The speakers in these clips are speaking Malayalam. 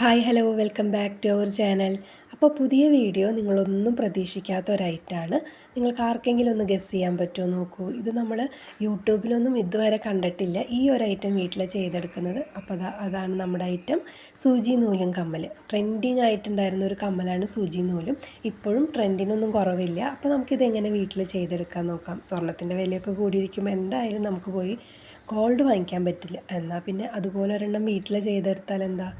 Hi hello welcome back to our channel അപ്പോൾ പുതിയ വീഡിയോ നിങ്ങളൊന്നും പ്രതീക്ഷിക്കാത്ത ഒരൈറ്റാണ് നിങ്ങൾക്ക് ആർക്കെങ്കിലും ഒന്ന് ഗസ് ചെയ്യാൻ പറ്റുമോ നോക്കൂ. ഇത് നമ്മൾ യൂട്യൂബിലൊന്നും ഇതുവരെ കണ്ടിട്ടില്ല. ഈ ഒരു ഐറ്റം വീട്ടിൽ ചെയ്തെടുക്കുന്നത്. അപ്പോൾ അതാ അതാണ് നമ്മുടെ ഐറ്റം സൂചി നൂലും കമ്മൽ ട്രെൻഡിങ് ആയിട്ടുണ്ടായിരുന്ന ഒരു കമ്മലാണ് സൂചി നൂലും. ഇപ്പോഴും ട്രെൻഡിനൊന്നും കുറവില്ല. അപ്പോൾ നമുക്കിത് എങ്ങനെ വീട്ടിൽ ചെയ്തെടുക്കാൻ നോക്കാം? സ്വർണത്തിന്റെ വിലയൊക്കെ കൂടിയിരിക്കുമ്പോൾ എന്തായാലും നമുക്ക് പോയി ഗോൾഡ് വാങ്ങിക്കാൻ പറ്റില്ല. എന്നാൽ പിന്നെ അതുപോലെ ഒരെണ്ണം വീട്ടിൽ ചെയ്തെടുത്താൽ എന്താ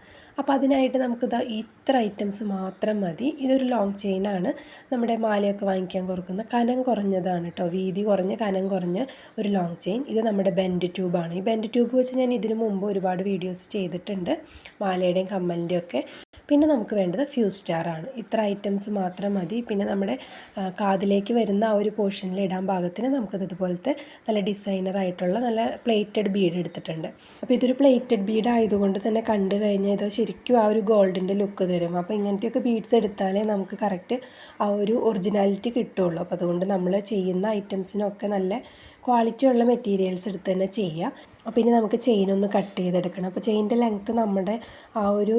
അപ്പോൾ അതിനായിട്ട് നമുക്കിത് ഇത്ര ഐറ്റംസ് മാത്രം മതി. ഇതൊരു ലോങ് ചെയിനാണ് നമ്മുടെ മാലയൊക്കെ വാങ്ങിക്കാൻ കൊടുക്കുന്ന കനം കുറഞ്ഞതാണ് കേട്ടോ വീതി കുറഞ്ഞ കനം കുറഞ്ഞ ഒരു ലോങ് ചെയിൻ ഇത് നമ്മുടെ ബെൻഡ് ട്യൂബാണ് ഈ ബെൻഡ് ട്യൂബ് വെച്ച് ഞാൻ ഇതിനു മുമ്പ് ഒരുപാട് വീഡിയോസ് ചെയ്തിട്ടുണ്ട്. മാലയുടെയും കമ്മലിന്റെയും ഒക്കെ. പിന്നെ നമുക്ക് വേണ്ടത് ഫ്യൂസ് സ്റ്റാറാണ് ഇത്ര ഐറ്റംസ് മാത്രം മതി. പിന്നെ നമ്മുടെ കാതിലേക്ക് വരുന്ന ആ ഒരു പോർഷനിൽ ഇടാൻ പാകത്തിന് നമുക്കത് ഇതുപോലത്തെ നല്ല ഡിസൈനറായിട്ടുള്ള നല്ല പ്ലേറ്റഡ് ബീഡ് എടുത്തിട്ടുണ്ട്. അപ്പോൾ ഇതൊരു പ്ലേറ്റഡ് ബീഡ് ആയതുകൊണ്ട് തന്നെ കണ്ടു കഴിഞ്ഞാൽ ഇത് ശരിക്കും ആ ഒരു ഗോൾഡിന്റെ ലുക്ക് തരും. അപ്പോൾ ഇങ്ങനത്തെയൊക്കെ ബീഡ്സ് എടുത്താലേ നമുക്ക് കറക്റ്റ് ആ ഒരു ഒറിജിനാലിറ്റി കിട്ടുള്ളൂ അപ്പോൾ അതുകൊണ്ട് നമ്മൾ ചെയ്യുന്ന ഐറ്റംസിനൊക്കെ നല്ല ക്വാളിറ്റി ഉള്ള മെറ്റീരിയൽസ് എടുത്ത് തന്നെ ചെയ്യുക. അപ്പോൾ ഇനി നമുക്ക് ചെയിൻ ഒന്ന് കട്ട് ചെയ്തെടുക്കണം. അപ്പോൾ ചെയിനിന്റെ ലെങ്ത്ത് നമ്മുടെ ആ ഒരു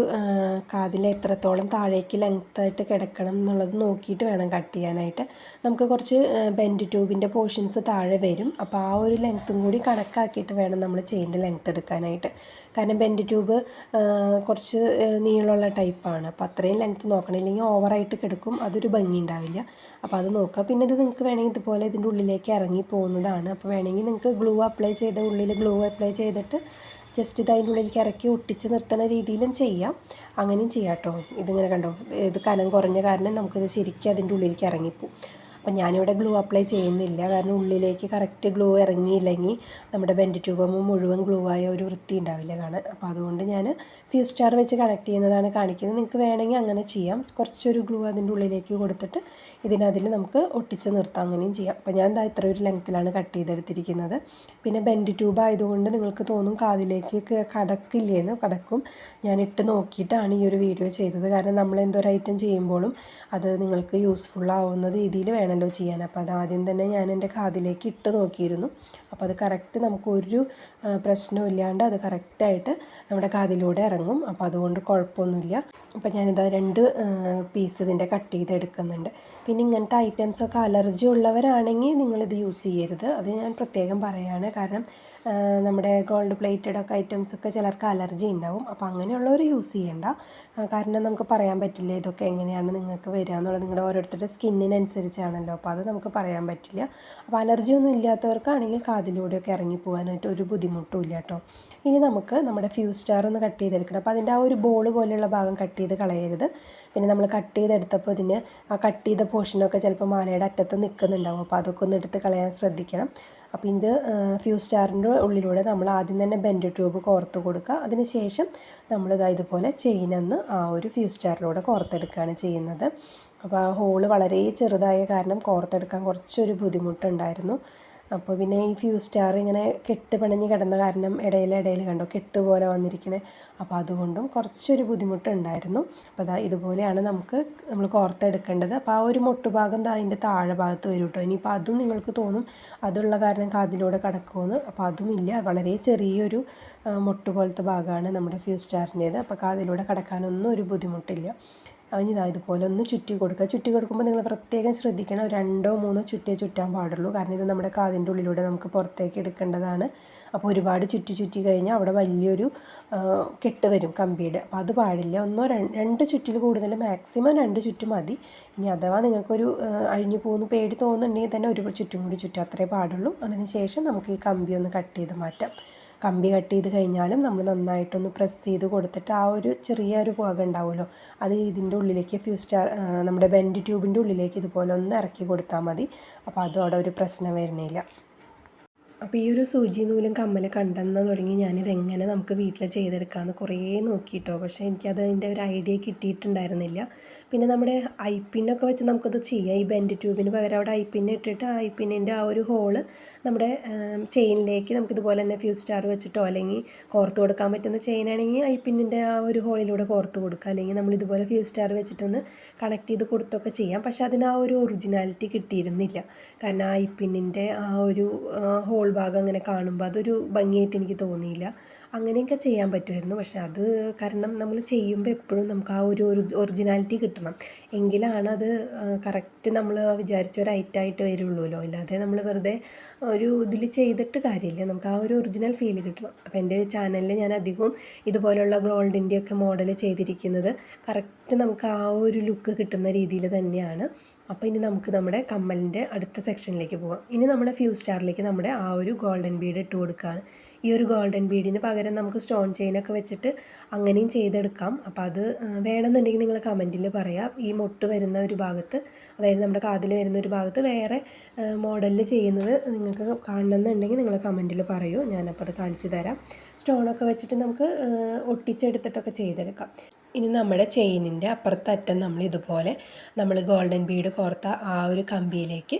കാതിലെ എത്രത്തോളം താഴേക്ക് ലെങ്ത്തായിട്ട് കിടക്കണം എന്നുള്ളത് നോക്കിയിട്ട് വേണം കട്ട് ചെയ്യാനായിട്ട്. നമുക്ക് കുറച്ച് ബെൻഡ് ട്യൂബിന്റെ പോർഷൻസ് താഴെ വരും. അപ്പോൾ ആ ഒരു ലെങ്ത്തും കൂടി കണക്കാക്കിയിട്ട് വേണം നമ്മൾ ചെയിന്റെ ലെങ്ത്ത് എടുക്കാനായിട്ട്. കാരണം ബെൻഡ് ട്യൂബ് കുറച്ച് നീളമുള്ള ടൈപ്പാണ് അപ്പോൾ അത്രയും ലെങ്ത്ത് നോക്കണം. ഇല്ലെങ്കിൽ ഓവറായിട്ട് കിടക്കും. അതൊരു ഭംഗി ഉണ്ടാവില്ല. അപ്പോൾ അത് നോക്കുക. പിന്നെ ഇത് നിങ്ങൾക്ക് വേണമെങ്കിൽ ഇതുപോലെ ഇതിന്റെ ഉള്ളിലേക്ക് ഇറങ്ങി പോകുന്നതാണ്. അപ്പോൾ വേണമെങ്കിൽ നിങ്ങൾക്ക് ഗ്ലൂ അപ്ലൈ ചെയ്ത ഉള്ളിൽ ഗ്ലൂ അപ്ലൈ ചെയ്തിട്ട് ജസ്റ്റ് ഇത് അതിന്റെ ഉള്ളിലേക്ക് ഇറക്കി ഒട്ടിച്ച് നിർത്തുന്ന രീതിയിലും ചെയ്യാം. അങ്ങനെയും ചെയ്യാം കേട്ടോ ഇതിങ്ങനെ കണ്ടോ? ഇത് കനം കുറഞ്ഞ കാരണം നമുക്കിത് ശരിക്കും അതിന്റെ ഉള്ളിലേക്ക് ഇറങ്ങിപ്പോവും. അപ്പം ഞാനിവിടെ ഗ്ലൂ അപ്ലൈ ചെയ്യുന്നില്ല. കാരണം ഉള്ളിലേക്ക് കറക്റ്റ് ഗ്ലൂ ഇറങ്ങിയില്ലെങ്കിൽ നമ്മുടെ ബെൻഡ് ട്യൂബ് മുഴുവൻ ഗ്ലൂ ആയ ഒരു വൃത്തി ഉണ്ടാവില്ല കാണാൻ. അപ്പോൾ അതുകൊണ്ട് ഞാൻ ഫ്യൂ സ്റ്റാർ വെച്ച് കണക്ട് ചെയ്യുന്നതാണ് കാണിക്കുന്നത്. നിങ്ങൾക്ക് വേണമെങ്കിൽ അങ്ങനെ ചെയ്യാം. കുറച്ചൊരു ഗ്ലൂ അതിന്റെ ഉള്ളിലേക്ക് കൊടുത്തിട്ട് ഇതിനതിൽ നമുക്ക് ഒട്ടിച്ച് നിർത്താം. അങ്ങനെയും ചെയ്യാം. അപ്പോൾ ഞാൻ എന്താ ഇത്ര ഒരു ലെങ്ത്തിലാണ് കട്ട് ചെയ്തെടുത്തിരിക്കുന്നത്. പിന്നെ ബെൻഡ് ട്യൂബ് ആയതുകൊണ്ട് നിങ്ങൾക്ക് തോന്നും കാതിലേക്ക് കടക്കില്ലേന്ന്. കടക്കും. ഞാൻ ഇട്ട് നോക്കിയിട്ടാണ് ഈ ഒരു വീഡിയോ ചെയ്തത്. കാരണം നമ്മൾ എന്തൊരു ഐറ്റം ചെയ്യുമ്പോഴും അത് നിങ്ങൾക്ക് യൂസ്ഫുൾ ആവുന്ന രീതിയിൽ വേണം വേണമല്ലോ ചെയ്യാൻ. അപ്പോൾ അത് ആദ്യം തന്നെ ഞാൻ എന്റെ കാതിലേക്ക് ഇട്ട് നോക്കിയിരുന്നു. അപ്പോൾ അത് കറക്റ്റ് നമുക്കൊരു പ്രശ്നവും ഇല്ലാണ്ട് അത് കറക്റ്റായിട്ട് നമ്മുടെ കാതിലൂടെ ഇറങ്ങും. അപ്പോൾ അതുകൊണ്ട് കുഴപ്പമൊന്നുമില്ല. അപ്പോൾ ഞാനിത് രണ്ട് പീസ് ഇതിന്റെ കട്ട് ചെയ്ത് എടുക്കുന്നുണ്ട്. പിന്നെ ഇങ്ങനത്തെ ഐറ്റംസൊക്കെ അലർജി ഉള്ളവരാണെങ്കിൽ നിങ്ങളിത് യൂസ് ചെയ്യരുത്. അത് ഞാൻ പ്രത്യേകം പറയുകയാണ് കാരണം നമ്മുടെ ഗോൾഡ് പ്ലേറ്റഡ് ഒക്കെ ഐറ്റംസ് ഒക്കെ ചിലർക്ക് അലർജി ഉണ്ടാവും അപ്പോൾ അങ്ങനെയുള്ളവർ യൂസ് ചെയ്യേണ്ട. കാരണം നമുക്ക് പറയാൻ പറ്റില്ല ഇതൊക്കെ എങ്ങനെയാണ് നിങ്ങൾക്ക് വരിക എന്നുള്ളത്. നിങ്ങളുടെ ഓരോരുത്തരുടെ സ്കിന്നിനനുസരിച്ചാണല്ലോ. അപ്പോൾ അത് നമുക്ക് പറയാൻ പറ്റില്ല. അപ്പോൾ അലർജി ഒന്നും ഇല്ലാത്തവർക്കാണെങ്കിൽ കാതിലൂടെയൊക്കെ ഇറങ്ങി പോകാനായിട്ട് ഒരു ബുദ്ധിമുട്ടും ഇല്ല കേട്ടോ ഇനി നമുക്ക് നമ്മുടെ ഫ്യൂസ് സ്റ്റാർ ഒന്ന് കട്ട് ചെയ്തെടുക്കണം. അപ്പോൾ അതിന്റെ ആ ഒരു ബോൾ പോലെയുള്ള ഭാഗം കട്ട് ചെയ്ത് കളയരുത്. പിന്നെ നമ്മൾ കട്ട് ചെയ്തെടുത്തപ്പോൾ ഇതിന് ആ കട്ട് ചെയ്ത പോർഷനൊക്കെ ചിലപ്പോൾ മാലയുടെ അറ്റത്ത് നിൽക്കുന്നുണ്ടാവും അപ്പോൾ അതൊക്കെ ഒന്ന് എടുത്ത് കളയാൻ ശ്രദ്ധിക്കണം. അപ്പോൾ ഇത് ഫ്യൂസ് സ്റ്റാറിന്റെ ഉള്ളിലൂടെ നമ്മൾ ആദ്യം തന്നെ ബെൻഡ് ട്യൂബ് കോർത്ത് കൊടുക്കുക. അതിനുശേഷം നമ്മൾ നമ്മളിത് ഇതുപോലെ ചെയിനൊന്ന് ആ ഒരു ഫ്യൂസ് സ്റ്റാറിലൂടെ കോർത്തെടുക്കുകയാണ് ചെയ്യുന്നത്. അപ്പോൾ ആ ഹോൾ വളരെ ചെറുതായ കാരണം കോർത്തെടുക്കാൻ കുറച്ചൊരു ബുദ്ധിമുട്ടുണ്ടായിരുന്നു. അപ്പോൾ പിന്നെ ഈ ഫ്യൂസ് സ്റ്റാർ ഇങ്ങനെ കെട്ട് പിണഞ്ഞ് കിടന്ന കാരണം ഇടയിൽ ഇടയിൽ കണ്ടോ കെട്ട് പോലെ വന്നിരിക്കണേ. അപ്പോൾ അതുകൊണ്ടും കുറച്ചൊരു ബുദ്ധിമുട്ടുണ്ടായിരുന്നു. അപ്പോൾ അതാ ഇതുപോലെയാണ് നമുക്ക് നമ്മൾ കോർത്തെടുക്കേണ്ടത് അപ്പോൾ ആ ഒരു മുട്ടുഭാഗം അതിന്റെ താഴെ ഭാഗത്ത് വരും കേട്ടോ. ഇനിയിപ്പോൾ അതും നിങ്ങൾക്ക് തോന്നും അതുള്ള കാരണം കാതിലൂടെ കടക്കുമെന്ന് അപ്പോൾ അതും ഇല്ല വളരെ ചെറിയൊരു മുട്ട് പോലത്തെ ഭാഗമാണ് നമ്മുടെ ഫ്യൂസ് സ്റ്റാറിന്റേത് അപ്പോൾ കാതിലൂടെ കടക്കാനൊന്നും ഒരു ബുദ്ധിമുട്ടില്ല. ഇതാ ഇതുപോലെ ഒന്ന് ചുറ്റി കൊടുക്കുക. ചുറ്റി കൊടുക്കുമ്പോൾ നിങ്ങൾ പ്രത്യേകം ശ്രദ്ധിക്കണം. രണ്ടോ മൂന്നോ ചുറ്റേ ചുറ്റാൻ പാടുള്ളൂ. കാരണം ഇത് നമ്മുടെ കാതിന്റെ ഉള്ളിലൂടെ നമുക്ക് പുറത്തേക്ക് എടുക്കേണ്ടതാണ്. അപ്പോൾ ഒരുപാട് ചുറ്റി ചുറ്റി കഴിഞ്ഞാൽ അവിടെ വലിയൊരു കെട്ട് വരും കമ്പിയുടെ. അപ്പോൾ അത് പാടില്ല. ഒന്നോ രണ്ട് ചുറ്റിൽ കൂടുതൽ മാക്സിമം രണ്ട് ചുറ്റ് മതി. ഇനി അഥവാ നിങ്ങൾക്കൊരു അഴിഞ്ഞു പോകുന്ന പേടി തോന്നുന്നുണ്ടെങ്കിൽ തന്നെ ഒരു ചുറ്റും കൂടി ചുറ്റും അത്രേ പാടുള്ളൂ. അതിന് ശേഷം നമുക്ക് ഈ കമ്പി ഒന്ന് കട്ട് ചെയ്ത് മാറ്റാം. കമ്പി കട്ട് ചെയ്ത് കഴിഞ്ഞാലും നമ്മൾ നന്നായിട്ടൊന്ന് പ്രസ് ചെയ്ത് കൊടുത്തിട്ട് ആ ഒരു ചെറിയൊരു പുക ഉണ്ടാവുമല്ലോ. അത് ഇതിന്റെ ഉള്ളിലേക്ക് ഫ്യൂസ് സ്റ്റാർ നമ്മുടെ ബെൻഡ് ട്യൂബിന്റെ ഉള്ളിലേക്ക് ഇതുപോലെ ഒന്ന് ഇറക്കി കൊടുത്താൽ മതി. അപ്പോൾ അതും അവിടെ ഒരു പ്രശ്നം വരുന്നില്ല. അപ്പോൾ ഈ ഒരു സൂചി നൂലും കമ്മൽ കണ്ടെന്ന് തുടങ്ങി ഞാനിത് എങ്ങനെ നമുക്ക് വീട്ടിൽ ചെയ്തെടുക്കാമെന്ന് കുറേ നോക്കിയിട്ടോ പക്ഷേ എനിക്കത് അതിന്റെ ഒരു ഐഡിയ കിട്ടിയിട്ടുണ്ടായിരുന്നില്ല. പിന്നെ നമ്മുടെ ഐ പിന്നൊക്കെ വെച്ച് നമുക്കത് ചെയ്യാം. ഈ ബെൻഡ് ട്യൂബിന് പകരം അവിടെ ഐ പിന്നെ ഇട്ടിട്ട് ഐ പിന്നിന്റെ ആ ഒരു ഹോൾ നമ്മുടെ ചെയിനിലേക്ക് നമുക്കിതുപോലെ തന്നെ ഫ്യൂസ് സ്റ്റാർ വെച്ചിട്ടോ അല്ലെങ്കിൽ കോർത്ത് കൊടുക്കാൻ പറ്റുന്ന ചെയിനാണെങ്കിൽ ഐ പിന്നിന്റെ ആ ഒരു ഹോളിലൂടെ കോർത്ത് കൊടുക്കുക. അല്ലെങ്കിൽ നമ്മൾ ഇതുപോലെ ഫ്യൂസ് സ്റ്റാർ വെച്ചിട്ടൊന്ന് കണക്ട് ചെയ്ത് കൊടുത്തൊക്കെ ചെയ്യാം. പക്ഷേ അതിന് ആ ഒരു ഒറിജിനാലിറ്റി കിട്ടിയിരുന്നില്ല. കാരണം ഐ പിന്നിന്റെ ആ ഒരു ഹോൾ ഭാഗം അങ്ങനെ കാണുമ്പോൾ അതൊരു ഭംഗിയായിട്ട് എനിക്ക് തോന്നിയില്ല. അങ്ങനെയൊക്കെ ചെയ്യാൻ പറ്റുമായിരുന്നു. പക്ഷെ അത് കാരണം നമ്മൾ ചെയ്യുമ്പോൾ എപ്പോഴും നമുക്ക് ആ ഒരു ഒറിജിനാലിറ്റി കിട്ടണം. എങ്കിലാണ് അത് കറക്റ്റ് നമ്മൾ വിചാരിച്ച ഒരു ഐറ്റായിട്ട് വരുള്ളൂല്ലോ. അല്ലാതെ നമ്മൾ വെറുതെ ഒരു ഇതിൽ ചെയ്തിട്ട് കാര്യമില്ല. നമുക്ക് ആ ഒരു ഒറിജിനൽ ഫീൽ കിട്ടണം. അപ്പോൾ എന്റെ ചാനലിൽ ഞാൻ അധികവും ഇതുപോലെയുള്ള ഗോൾഡിന്റെയൊക്കെ മോഡൽ ചെയ്തിരിക്കുന്നത് കറക്റ്റ് നമുക്ക് ആ ഒരു ലുക്ക് കിട്ടുന്ന രീതിയിൽ തന്നെയാണ്. അപ്പോൾ ഇനി നമുക്ക് നമ്മുടെ കമ്മലിന്റെ അടുത്ത സെക്ഷനിലേക്ക് പോകാം ഇനി നമ്മുടെ ഫ്യൂ സ്റ്റാറിലേക്ക് നമ്മുടെ ആ ഒരു ഗോൾഡൻ ബീഡ് ഇട്ട് കൊടുക്കുകയാണ് ഈ ഒരു ഗോൾഡൻ ബീഡിന് പകരം നമുക്ക് സ്റ്റോൺ ചെയിനൊക്കെ വെച്ചിട്ട് അങ്ങനെയും ചെയ്തെടുക്കാം. അപ്പോൾ അത് വേണമെന്നുണ്ടെങ്കിൽ നിങ്ങൾ കമന്റിൽ പറയാം. ഈ മുട്ട് വരുന്ന ഒരു ഭാഗത്ത് അതായത് നമ്മുടെ കാതിൽ വരുന്ന ഒരു ഭാഗത്ത് വേറെ മോഡലിൽ ചെയ്യുന്നത് നിങ്ങൾക്ക് കാണണമെന്നുണ്ടെങ്കിൽ നിങ്ങൾ കമന്റിൽ പറയൂ. ഞാനപ്പോൾ അത് കാണിച്ചു തരാം. സ്റ്റോണൊക്കെ വെച്ചിട്ട് നമുക്ക് ഒട്ടിച്ചെടുത്തിട്ടൊക്കെ ചെയ്തെടുക്കാം. ഇനി നമ്മുടെ ചെയിനിന്റെ അപ്പുറത്തറ്റം നമ്മൾ ഇതുപോലെ നമ്മൾ ഗോൾഡൻ ബീഡ് കോർത്ത ആ ഒരു കമ്പിയിലേക്ക്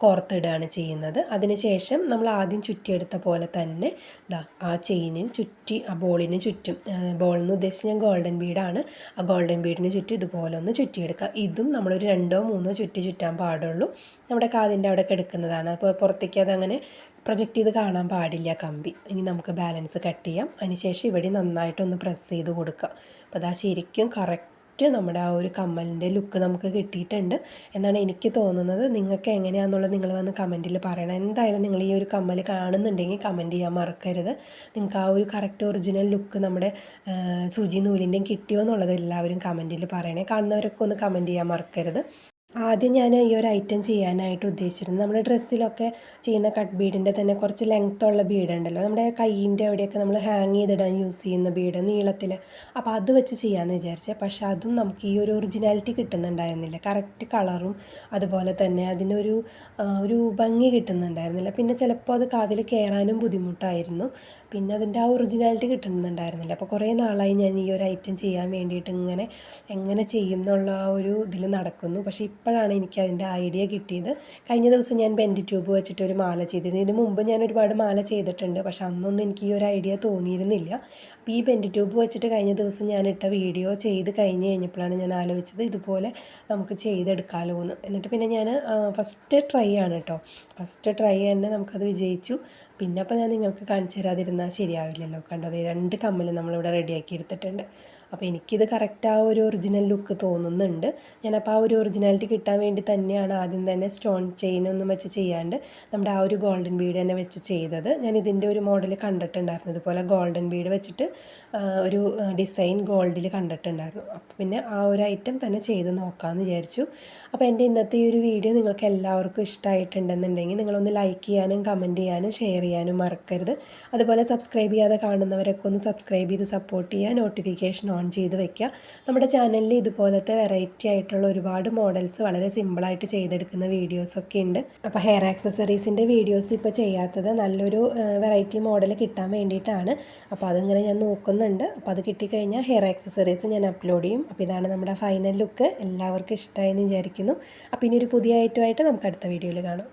കോർത്തിടുകയാണ് ചെയ്യുന്നത്. അതിനുശേഷം നമ്മൾ ആദ്യം ചുറ്റിയെടുത്ത പോലെ തന്നെ ഇതാ ആ ചെയിനിന് ചുറ്റി ആ ബോളിന് ചുറ്റും ബോളിന് ഉദ്ദേശിച്ച് ഞാൻ ഗോൾഡൻ ബീഡാണ്. ആ ഗോൾഡൻ ബീഡിന് ചുറ്റും ഇതുപോലെ ഒന്ന് ചുറ്റിയെടുക്കുക. ഇതും നമ്മളൊരു രണ്ടോ മൂന്നോ ചുറ്റി ചുറ്റാൻ പാടുള്ളൂ. നമ്മുടെ കാതിന്റെ അവിടെ കിടക്കുന്നതാണ്. അപ്പോൾ പുറത്തേക്ക് അതങ്ങനെ പ്രൊജക്റ്റ് ചെയ്ത് കാണാൻ പാടില്ല കമ്പി. ഇനി നമുക്ക് ബാലൻസ് കട്ട് ചെയ്യാം. അതിനുശേഷം ഇവിടെ നന്നായിട്ടൊന്ന് പ്രസ് ചെയ്ത് കൊടുക്കുക. അപ്പോൾ അതാ ശരിക്കും കറക്റ്റ് നമ്മുടെ ആ ഒരു കമ്മലിന്റെ ലുക്ക് നമുക്ക് കിട്ടിയിട്ടുണ്ട്. എന്നാണ് എനിക്ക് തോന്നുന്നത്. നിങ്ങൾക്ക് എങ്ങനെയാണെന്നുള്ളത് നിങ്ങൾ വന്ന് കമന്റിൽ പറയണം. എന്തായാലും നിങ്ങൾ ഈ ഒരു കമ്മൽ കാണുന്നുണ്ടെങ്കിൽ കമന്റ് ചെയ്യാൻ മറക്കരുത്. നിങ്ങൾക്ക് ആ ഒരു കറക്റ്റ് ഒറിജിനൽ ലുക്ക് നമ്മുടെ സൂചി നൂലിന്റെയും കിട്ടിയോ എന്നുള്ളത് എല്ലാവരും കമന്റിൽ പറയണേ. കാണുന്നവരൊക്കെ ഒന്ന് കമന്റ് ചെയ്യാൻ മറക്കരുത്. ആദ്യം ഞാൻ ഈ ഒരു ഐറ്റം ചെയ്യാനായിട്ട് ഉദ്ദേശിച്ചിരുന്നത്. നമ്മുടെ ഡ്രസ്സിലൊക്കെ ചെയ്യുന്ന കട്ട് ബീഡിന്റെ തന്നെ കുറച്ച് ലെങ്ത്തുള്ള ബീഡ് ഉണ്ടല്ലോ നമ്മുടെ കൈയിന്റെ അവിടെയൊക്കെ നമ്മൾ ഹാങ് ചെയ്തിടാൻ യൂസ് ചെയ്യുന്ന ബീഡ് നീളത്തിൽ അപ്പോൾ അത് വെച്ച് ചെയ്യാമെന്ന് വിചാരിച്ചത് പക്ഷേ അതും നമുക്ക് ഈ ഒരു ഒറിജിനാലിറ്റി കിട്ടുന്നുണ്ടായിരുന്നില്ല. കറക്റ്റ് കളറും അതുപോലെ തന്നെ അതിനൊരു ഒരു ഭംഗി കിട്ടുന്നുണ്ടായിരുന്നില്ല. പിന്നെ ചിലപ്പോൾ അത് കാതിൽ കയറാനും ബുദ്ധിമുട്ടായിരുന്നു. പിന്നെ അതിന്റെ ആ ഒറിജിനാലിറ്റി കിട്ടുന്നുണ്ടായിരുന്നില്ല അപ്പോൾ കുറേ നാളായി ഞാൻ ഈ ഒരു ഐറ്റം ചെയ്യാൻ വേണ്ടിയിട്ട് ഇങ്ങനെ എങ്ങനെ ചെയ്യും എന്നുള്ള ആ ഒരു ഇതിൽ നടക്കുന്നു. പക്ഷേ ഇപ്പോഴാണ് എനിക്ക് അതിന്റെ ഐഡിയ കിട്ടിയത്. കഴിഞ്ഞ ദിവസം ഞാൻ ബെൻഡ് ട്യൂബ് വെച്ചിട്ട് ഒരു മാല ചെയ്തിരുന്നു. ഇതിന് മുമ്പ് ഞാൻ ഒരുപാട് മാല ചെയ്തിട്ടുണ്ട്. പക്ഷേ അന്നൊന്നും എനിക്ക് ഈ ഒരു ഐഡിയ തോന്നിയിരുന്നില്ല. അപ്പോൾ ഈ ബെൻഡ് ട്യൂബ് വെച്ചിട്ട് കഴിഞ്ഞ ദിവസം ഞാൻ ഇട്ട വീഡിയോ ചെയ്ത് കഴിഞ്ഞ് കഴിഞ്ഞപ്പോഴാണ് ഞാൻ ആലോചിച്ചത് ഇതുപോലെ നമുക്ക് ചെയ്തെടുക്കാമല്ലോ എന്ന്. എന്നിട്ട് പിന്നെ ഞാൻ ഫസ്റ്റ് ട്രൈ ആണ് കേട്ടോ. ഫസ്റ്റ് ട്രൈ തന്നെ നമുക്കത് വിജയിച്ചു. പിന്നെ അപ്പോൾ ഞാൻ നിങ്ങൾക്ക് കാണിച്ചു തരാതിരുന്നാൽ ശരിയാവില്ലല്ലോ. കണ്ടത് രണ്ട് കമ്മൽ നമ്മളിവിടെ റെഡിയാക്കി എടുത്തിട്ടുണ്ട്. അപ്പോൾ എനിക്കിത് കറക്റ്റ് ആ ഒരു ഒറിജിനൽ ലുക്ക് തോന്നുന്നുണ്ട്. ഞാനപ്പോൾ ആ ഒരു ഒറിജിനാലിറ്റി കിട്ടാൻ വേണ്ടി തന്നെയാണ് ആദ്യം തന്നെ സ്റ്റോൺ ചെയിൻ ഒന്നും വെച്ച് ചെയ്യാണ്ട് നമ്മുടെ ആ ഒരു ഗോൾഡൻ ബീഡ് തന്നെ വെച്ച് ചെയ്തത്. ഞാൻ ഇതിന്റെ ഒരു മോഡൽ കണ്ടിട്ടുണ്ടായിരുന്നു. ഇതുപോലെ ഗോൾഡൻ ബീഡ് വെച്ചിട്ട് ഒരു ഡിസൈൻ ഗോൾഡിൽ കണ്ടിട്ടുണ്ടായിരുന്നു. അപ്പോൾ പിന്നെ ആ ഒരു ഐറ്റം തന്നെ ചെയ്ത് നോക്കാമെന്ന് വിചാരിച്ചു. അപ്പോൾ എന്റെ ഇന്നത്തെ ഈ ഒരു വീഡിയോ നിങ്ങൾക്ക് എല്ലാവർക്കും ഇഷ്ടമായിട്ടുണ്ടെന്നുണ്ടെങ്കിൽ നിങ്ങളൊന്ന് ലൈക്ക് ചെയ്യാനും കമന്റ് ചെയ്യാനും ഷെയർ ചെയ്യാനും മറക്കരുത്. അതുപോലെ സബ്സ്ക്രൈബ് ചെയ്യാതെ കാണുന്നവരൊക്കെ ഒന്ന് സബ്സ്ക്രൈബ് ചെയ്ത് സപ്പോർട്ട് ചെയ്യുക. നോട്ടിഫിക്കേഷൻ ഓൺ ചെയ്ത് വെക്കുക. നമ്മുടെ ചാനലിൽ ഇതുപോലത്തെ വെറൈറ്റി ആയിട്ടുള്ള ഒരുപാട് മോഡൽസ് വളരെ സിമ്പിളായിട്ട് ചെയ്തെടുക്കുന്ന വീഡിയോസൊക്കെ ഉണ്ട്. അപ്പോൾ ഹെയർ ആക്സസറീസിന്റെ വീഡിയോസ് ഇപ്പോൾ ചെയ്യാത്തത് നല്ലൊരു വെറൈറ്റി മോഡൽ കിട്ടാൻ വേണ്ടിയിട്ടാണ്. അപ്പോൾ അതിങ്ങനെ ഞാൻ നോക്കുന്നുണ്ട്. അപ്പോൾ അത് കിട്ടിക്കഴിഞ്ഞാൽ ഹെയർ ആക്സസറീസ് ഞാൻ അപ്ലോഡ് ചെയ്യും. അപ്പോൾ ഇതാണ് നമ്മുടെ ഫൈനൽ ലുക്ക് എല്ലാവർക്കും ഇഷ്ടമായെന്ന് വിചാരിക്കുന്നു. അപ്പോൾ ഇനി ഒരു പുതിയ ഐറ്റമായിട്ട് നമുക്ക് അടുത്ത വീഡിയോയിൽ കാണാം.